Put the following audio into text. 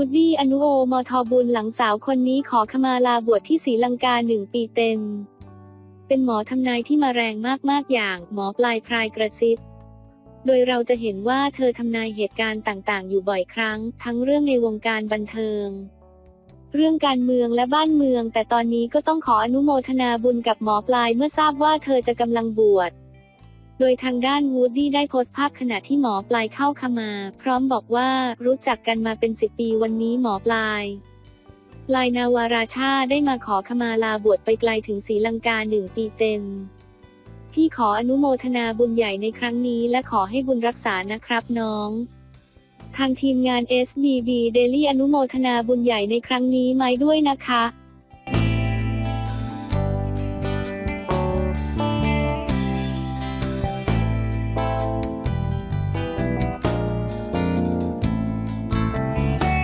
วูดดี้อนุโอมทบุญหลังสาวคนนี้ขอขมาลาบวชที่ศรีลังกาหนึ่งปีเต็ม เป็นหมอทำนายที่มาแรงมากๆอย่าง หมอปลายพรายกระซิบ โดยเราจะเห็นว่าเธอทำนายเหตุการณ์ต่างๆ อยู่บ่อยครั้ง ทั้งเรื่องในวงการบันเทิง เรื่องการเมืองและบ้านเมือง แต่ตอนนี้ก็ต้องขออนุโมทนาบุญกับหมอปลายเมื่อทราบว่าเธอจะกำลังบวช โดยทางด้านวูดดี้ได้โพสต์ภาพขณะที่หมอปลายเข้าขมา พร้อมบอกว่ารู้จักกันมาเป็นสิบปีวันนี้หมอปลายลายนาวาราชาได้มาขอขมาลาบวชไปไกลถึงศรีลังกาหนึ่งปีเต็ม พี่ขออนุโมทนาบุญใหญ่ในครั้งนี้และขอให้บุญรักษานะครับน้อง ทางทีมงาน SBB Daily อนุโมทนาบุญใหญ่ในครั้งนี้ไหมด้วยนะคะ